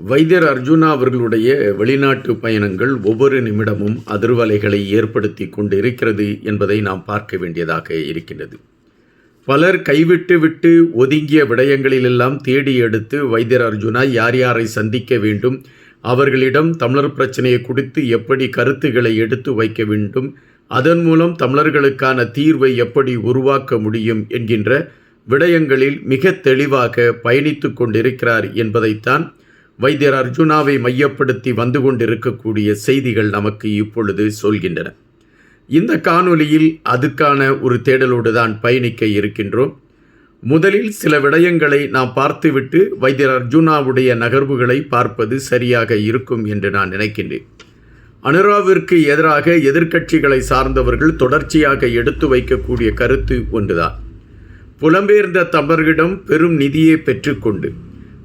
வைத்தியர் அர்ஜுனா அவர்களுடைய வெளிநாட்டு பயணங்கள் ஒவ்வொரு நிமிடமும் அதிர்வலைகளை ஏற்படுத்தி கொண்டு இருக்கிறது என்பதை நாம் பார்க்க வேண்டியதாக இருக்கின்றது. பலர் கைவிட்டு விட்டு ஒதுங்கிய விடயங்களிலெல்லாம் தேடி எடுத்து வைத்தியர் அர்ஜுனா யார் யாரை சந்திக்க வேண்டும் அவர்களிடம் தமிழர் பிரச்சனையை குறித்து எப்படி கருத்துக்களை எடுத்து வைக்க வேண்டும் அதன் மூலம் தமிழர்களுக்கான தீர்வை எப்படி உருவாக்க முடியும் என்கின்ற விடயங்களில் மிக தெளிவாக பயணித்து கொண்டிருக்கிறார் என்பதைத்தான் வைத்தியர் அர்ஜுனாவை மையப்படுத்தி வந்து கொண்டிருக்கக்கூடிய செய்திகள் நமக்கு இப்பொழுது சொல்கின்றன. இந்த காணொலியில் அதுக்கான ஒரு தேடலோடு தான் பயணிக்க இருக்கின்றோம். முதலில் சில விடயங்களை நாம் பார்த்துவிட்டு வைத்தியர் அர்ஜுனாவுடைய நகர்வுகளை பார்ப்பது சரியாக இருக்கும் என்று நான் நினைக்கின்றேன். அனுராவிற்கு எதிராக எதிர்க்கட்சிகளை சார்ந்தவர்கள் தொடர்ச்சியாக எடுத்து வைக்கக்கூடிய கருத்து ஒன்றுதான். புலம்பெயர்ந்த தமிழர்களிடம் பெரும் நிதியை பெற்றுக்கொண்டு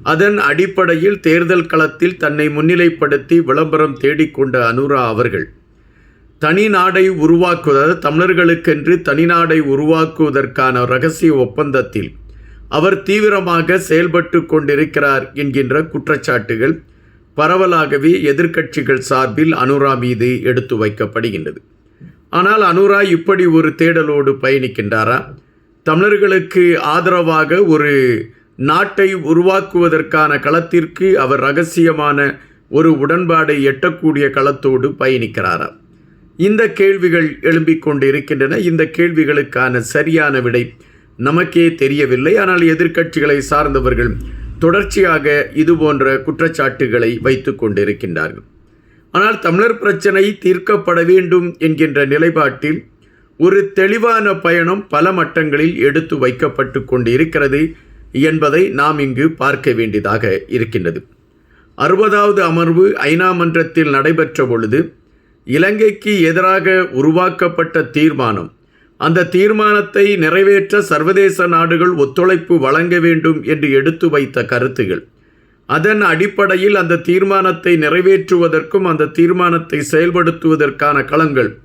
அதன் அடிப்படையில் தேர்தல் களத்தில் தன்னை முன்னிலைப்படுத்தி விளம்பரம் தேடிக்கொண்ட அனுரா அவர்கள். தனி நாடை உருவாக்குவது தமிழர்களுக்கென்று தனி நாடை உருவாக்குவதற்கான ரகசிய ஒப்பந்தத்தில் அவர் தீவிரமாக செயல்பட்டு கொண்டிருக்கிறார் என்கின்ற குற்றச்சாட்டுகள் பரவலாகவே எதிர்க்கட்சிகள் சார்பில் அனுரா மீது எடுத்து வைக்கப்படுகின்றது. ஆனால் அனுரா இப்படி ஒரு தேடலோடு பயணிக்கின்றாரா? தமிழர்களுக்கு ஆதரவாக ஒரு நாட்டை உருவாக்குவதற்கான களத்திற்கு அவர் ரகசியமான ஒரு உடன்பாடை எட்டக்கூடிய களத்தோடு பயணிக்கிறாராம் இந்த கேள்விகள் எழும்பிக் கொண்டிருக்கின்றன. இந்த கேள்விகளுக்கான சரியான விடை நமக்கே தெரியவில்லை. ஆனால் எதிர்க்கட்சிகளை சார்ந்தவர்கள் தொடர்ச்சியாக இது போன்ற குற்றச்சாட்டுகளை வைத்து கொண்டிருக்கின்றார்கள். ஆனால் தமிழர் பிரச்சனை தீர்க்கப்பட வேண்டும் என்கின்ற நிலைப்பாட்டில் ஒரு தெளிவான பயணம் பல மட்டங்களில் எடுத்து வைக்கப்பட்டு கொண்டு இருக்கிறது என்பதை நாம் இங்கு பார்க்க வேண்டியதாக இருக்கின்றது. அறுபதாவது அமர்வு ஐநா மன்றத்தில் நடைபெற்ற பொழுது இலங்கைக்கு எதிராக உருவாக்கப்பட்ட தீர்மானம் அந்த தீர்மானத்தை நிறைவேற்ற சர்வதேச நாடுகள் ஒத்துழைப்பு வழங்க வேண்டும் என்று எடுத்து வைத்த கருத்துகள். அதன் அடிப்படையில் அந்த தீர்மானத்தை நிறைவேற்றுவதற்கும் அந்த தீர்மானத்தை செயல்படுத்துவதற்கான களங்கள்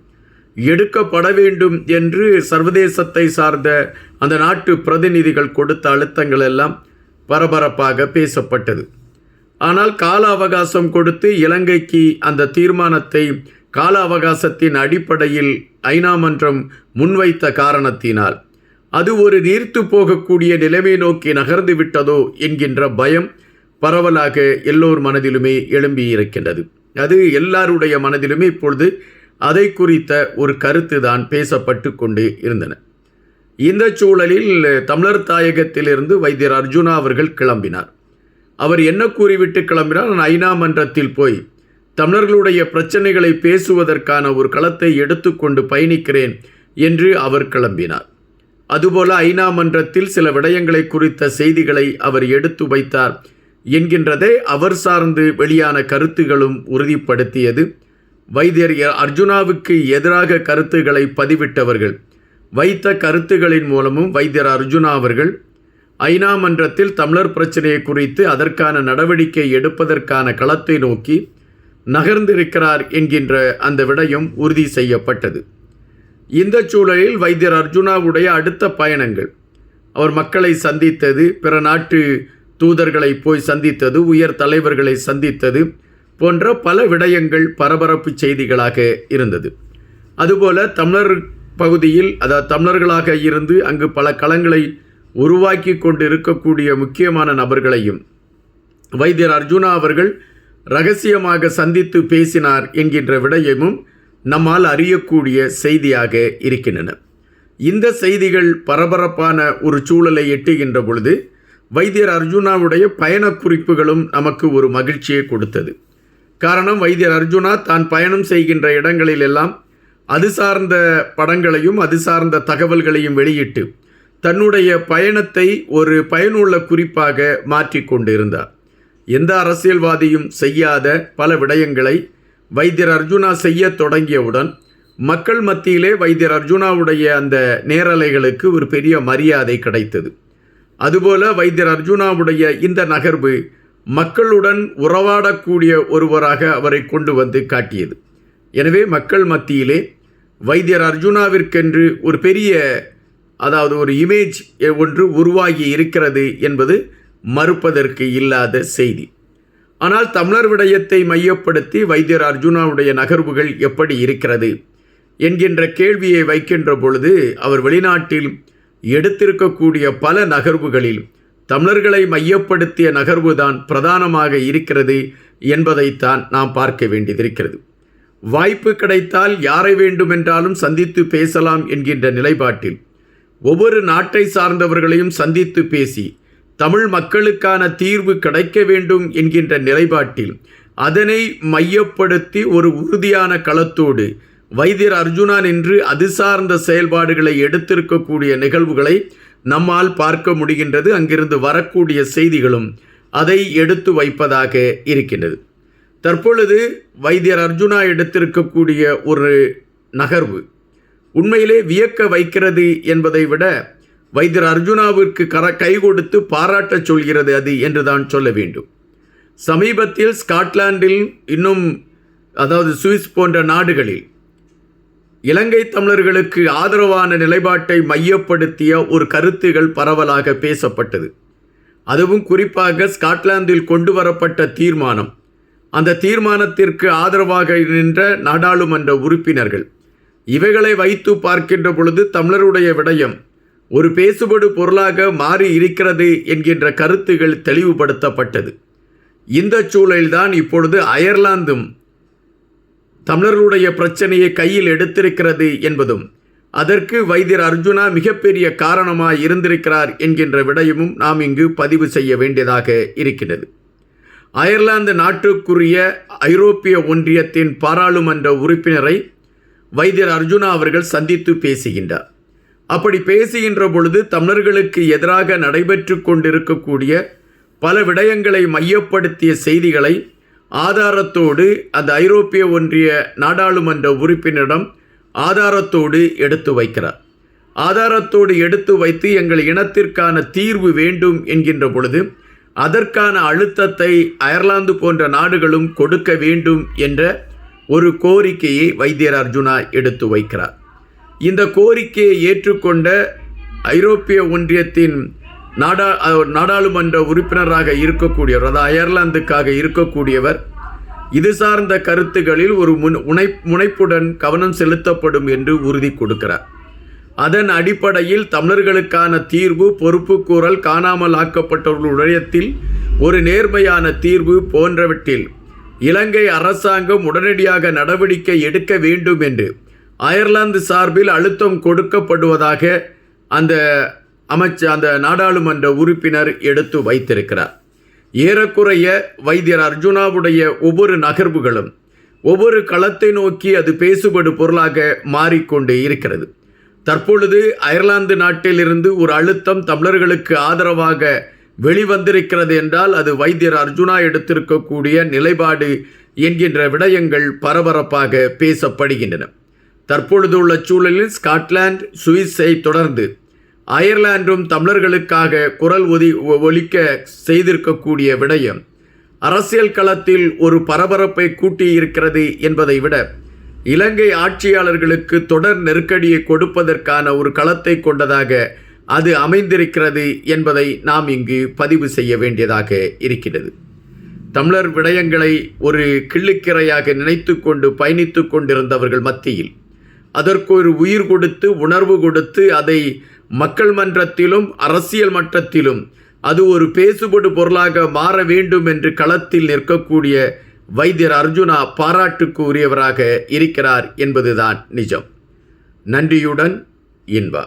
எடுக்கப்பட வேண்டும் என்று சர்வதேசத்தை சார்ந்த அந்த நாட்டு பிரதிநிதிகள் கொடுத்த அழுத்தங்கள் எல்லாம் பரபரப்பாக பேசப்பட்டது. ஆனால் கால அவகாசம் கொடுத்து இலங்கைக்கு அந்த தீர்மானத்தை கால அவகாசத்தின் அடிப்படையில் ஐநா மன்றம் முன்வைத்த காரணத்தினால் அது ஒரு நீர்த்து போகக்கூடிய நிலைமை நோக்கி நகர்ந்து விட்டதோ என்கின்ற பயம் பரவலாக எல்லோர் மனதிலுமே எழும்பியிருக்கின்றது. அது எல்லாருடைய மனதிலுமே இப்பொழுது அதை குறித்த ஒரு கருத்து தான் பேசப்பட்டு கொண்டு இருந்தன. இந்த சூழலில் தமிழர் தாயகத்திலிருந்து வைத்தியர் அர்ஜுனா அவர்கள் கிளம்பினார். அவர் என்ன கூறிவிட்டு கிளம்பினார்? நான் ஐநா மன்றத்தில் போய் தமிழர்களுடைய பிரச்சனைகளை பேசுவதற்கான ஒரு களத்தை எடுத்துக்கொண்டு பயணிக்கிறேன் என்று அவர் கிளம்பினார். அதுபோல ஐநா மன்றத்தில் சில விடயங்களை குறித்த செய்திகளை அவர் எடுத்து வைத்தார் என்கின்றதை அவர் சார்ந்து வெளியான கருத்துகளும் உறுதிப்படுத்தியது. வைத்தியர் அர்ஜுனாவுக்கு எதிராக கருத்துக்களை பதிவிட்டவர்கள். வைத்த கருத்துகளின் மூலமும் வைத்தியர் அர்ஜுனா அவர்கள் ஐநா மன்றத்தில் தமிழர் பிரச்சனையை குறித்து அதற்கான நடவடிக்கை எடுப்பதற்கான களத்தை நோக்கி நகர்ந்திருக்கிறார் என்கின்ற அந்த விடயம் உறுதி செய்யப்பட்டது. இந்த சூழலில் வைத்தியர் அர்ஜுனாவுடைய அடுத்த பயணங்கள். அவர் மக்களை சந்தித்தது பிற நாட்டு தூதர்களை போய் சந்தித்தது உயர் தலைவர்களை சந்தித்தது போன்ற பல விடயங்கள் பரபரப்பு செய்திகளாக இருந்தது. அதுபோல தமிழர் பகுதியில் அதாவது தமிழர்களாக இருந்து அங்கு பல களங்களை உருவாக்கி கொண்டு இருக்கக்கூடிய முக்கியமான நபர்களையும் வைத்தியர் அர்ஜுனா அவர்கள் ரகசியமாக சந்தித்து பேசினார் என்கின்ற விடயமும் நம்மால் அறியக்கூடிய செய்தியாக இருக்கின்றன. இந்த செய்திகள் பரபரப்பான ஒரு சூழலை எட்டுகின்ற பொழுது வைத்தியர் அர்ஜுனாவுடைய பயண குறிப்புகளும் நமக்கு ஒரு மகிழ்ச்சியை கொடுத்தது. காரணம் வைத்தியர் அர்ஜுனா தான் பயணம் செய்கின்ற இடங்களில் எல்லாம் அது சார்ந்த படங்களையும் அது சார்ந்த தகவல்களையும் வெளியிட்டு தன்னுடைய பயணத்தை ஒரு பயனுள்ள குறிப்பாக மாற்றிக்கொண்டிருந்தார் எந்த அரசியல்வாதியும் செய்யாத பல விடயங்களை வைத்தியர் அர்ஜுனா செய்ய தொடங்கியவுடன் மக்கள் மத்தியிலே வைத்தியர் அர்ஜுனாவுடைய அந்த நேரலைகளுக்கு ஒரு பெரிய மரியாதை கிடைத்தது. அதுபோல வைத்தியர் அர்ஜுனாவுடைய இந்த நகர்வு மக்களுடன் உறவாடக்கூடிய ஒருவராக அவரை கொண்டு வந்து காட்டியது. எனவே மக்கள் மத்தியிலே வைத்தியர் அர்ஜுனாவிற்கென்று ஒரு பெரிய அதாவது ஒரு இமேஜ் ஒன்று உருவாகி இருக்கிறது என்பது மறுப்பதற்கு இல்லாத செய்தி. ஆனால் தமிழர் விடயத்தை மையப்படுத்தி வைத்தியர் அர்ஜுனாவுடைய நகர்வுகள் எப்படி இருக்கிறது என்கின்ற கேள்வியை வைக்கின்ற பொழுது அவர் வெளிநாட்டில் எடுத்திருக்கக்கூடிய பல நகர்வுகளில் தமிழர்களை மையப்படுத்திய நகர்வுதான் பிரதானமாக இருக்கிறது என்பதைத்தான் நாம் பார்க்க வேண்டியதிருக்கிறது வாய்ப்பு கிடைத்தால் யாரை வேண்டுமென்றாலும் சந்தித்து பேசலாம் என்கின்ற நிலைப்பாட்டில் ஒவ்வொரு நாட்டை சார்ந்தவர்களையும் சந்தித்து பேசி தமிழ் மக்களுக்கான தீர்வு கிடைக்க வேண்டும் என்கின்ற நிலைப்பாட்டில் அதனை மையப்படுத்தி ஒரு உறுதியான களத்தோடு வைத்தியர் அர்ஜுனா என்று அது சார்ந்த செயல்பாடுகளை எடுத்திருக்கக்கூடிய நிகழ்வுகளை நம்மால் பார்க்க முடிகின்றது அங்கிருந்து வரக்கூடிய செய்திகளும் அதை எடுத்து வைப்பதாக இருக்கின்றது. தற்பொழுது வைத்தியர் அர்ஜுனா எடுத்திருக்கக்கூடிய ஒரு நகர்வு உண்மையிலே வியக்க வைக்கிறது என்பதை விட வைத்தியர் அர்ஜுனாவிற்கு கர கை கொடுத்து பாராட்டச் சொல்கிறது அது என்றுதான் சொல்ல வேண்டும். சமீபத்தில் ஸ்காட்லாண்டில் இன்னும் அதாவது சுவிஸ் போன்ற நாடுகளில் இலங்கை தமிழர்களுக்கு ஆதரவான நிலைப்பாட்டை மையப்படுத்திய ஒரு கருத்துகள் பரவலாக பேசப்பட்டது. அதுவும் குறிப்பாக ஸ்காட்லாந்தில் கொண்டு வரப்பட்ட தீர்மானம். அந்த தீர்மானத்திற்கு ஆதரவாக நின்ற நாடாளுமன்ற உறுப்பினர்கள். இவைகளை வைத்து பார்க்கின்ற பொழுது தமிழருடைய விடயம் ஒரு பேசுபடு பொருளாக மாறி இருக்கிறது என்கின்ற கருத்துகள் தெளிவுபடுத்தப்பட்டது. இந்த சூழலில்தான் இப்பொழுது அயர்லாந்தும் தமிழர்களுடைய பிரச்சனையை கையில் எடுத்திருக்கிறது என்பதும் அதற்கு வைத்தியர் அர்ஜுனா மிகப்பெரிய காரணமாய் இருந்திருக்கிறார் என்கின்ற விடயமும் நாம் இங்கு பதிவு செய்ய வேண்டியதாக இருக்கிறது அயர்லாந்து நாட்டுக்குரிய ஐரோப்பிய ஒன்றியத்தின் பாராளுமன்ற உறுப்பினரை வைத்தியர் அர்ஜுனா அவர்கள் சந்தித்து பேசுகின்றார். அப்படி பேசுகின்ற பொழுது தமிழர்களுக்கு எதிராக நடைபெற்று கொண்டிருக்கக்கூடிய பல விடயங்களை மையப்படுத்திய செய்திகளை ஆதாரத்தோடு அந்த ஐரோப்பிய ஒன்றிய நாடாளுமன்ற உறுப்பினரிடம் ஆதாரத்தோடு எடுத்து வைக்கிறார். ஆதாரத்தோடு எடுத்து வைத்து எங்கள் இனத்திற்கான தீர்வு வேண்டும் என்கின்ற பொழுது அதற்கான அழுத்தத்தை அயர்லாந்து போன்ற நாடுகளும் கொடுக்க வேண்டும் என்ற ஒரு கோரிக்கையை வைத்தியர் அர்ஜுனா எடுத்து வைக்கிறார். இந்த கோரிக்கையை ஏற்றுக்கொண்ட ஐரோப்பிய ஒன்றியத்தின் நாடா நாடாளுமன்ற உறுப்பினராக இருக்கக்கூடியவர் அதாவது அயர்லாந்துக்காக இருக்கக்கூடியவர் இது சார்ந்த கருத்துகளில் ஒரு முன் முனை முனைப்புடன் கவனம் செலுத்தப்படும் என்று உறுதி கொடுக்கிறார். அதன் அடிப்படையில் தமிழர்களுக்கான தீர்வு பொறுப்புக்கூறல் காணாமல் ஆக்கப்பட்டவர்களுடையத்தில் ஒரு நேர்மையான தீர்வு போன்றவற்றில் இலங்கை அரசாங்கம் உடனடியாக நடவடிக்கை எடுக்க வேண்டும் என்று அயர்லாந்து சார்பில் அழுத்தம் கொடுக்கப்படுவதாக அந்த அமைச்ச அந்த நாடாளுமன்ற உறுப்பினர் எடுத்து வைத்திருக்கிறார். ஏறக்குறைய வைத்தியர் அர்ஜுனாவுடைய ஒவ்வொரு நகர்வுகளும் ஒவ்வொரு களத்தை நோக்கி அது பேசுபடு பொருளாக மாறிக்கொண்டு இருக்கிறது. தற்பொழுது அயர்லாந்து நாட்டிலிருந்து ஒரு அழுத்தம் தமிழர்களுக்கு ஆதரவாக வெளிவந்திருக்கிறது என்றால் அது வைத்தியர் அர்ஜுனா எடுத்திருக்கக்கூடிய நிலைப்பாடு என்கின்ற விடயங்கள் பரபரப்பாக பேசப்படுகின்றன. தற்பொழுது உள்ள சூழலில் ஸ்காட்லாந்து சுவிஸை தொடர்ந்து அயர்லாண்டும் தமிழர்களுக்காக குரல் ஒதி ஒலிக்க செய்திருக்கக்கூடிய விடயம் அரசியல் களத்தில் ஒரு பரபரப்பை கூட்டியிருக்கிறது என்பதை விட இலங்கை ஆட்சியாளர்களுக்கு தொடர் நெருக்கடியை கொடுப்பதற்கான ஒரு களத்தை கொண்டதாக அது அமைந்திருக்கிறது என்பதை நாம் இங்கு பதிவு செய்ய வேண்டியதாக இருக்கிறது தமிழர் விடயங்களை ஒரு கிள்ளுக்கிரையாக நினைத்து கொண்டு பயணித்து கொண்டிருந்தவர்கள் மத்தியில் அதற்கு ஒரு உயிர் கொடுத்து உணர்வு கொடுத்து அதை மக்கள் மன்றத்திலும் அரசியல் மட்டத்திலும் அது ஒரு பேசுபடு பொருளாக மாற வேண்டும் என்று களத்தில் நிற்கக்கூடிய வைத்தியர் அர்ஜுனா பாராட்டுக்கு உரியவராக இருக்கிறார் என்பதுதான் நிஜம். நன்றியுடன் இன்பா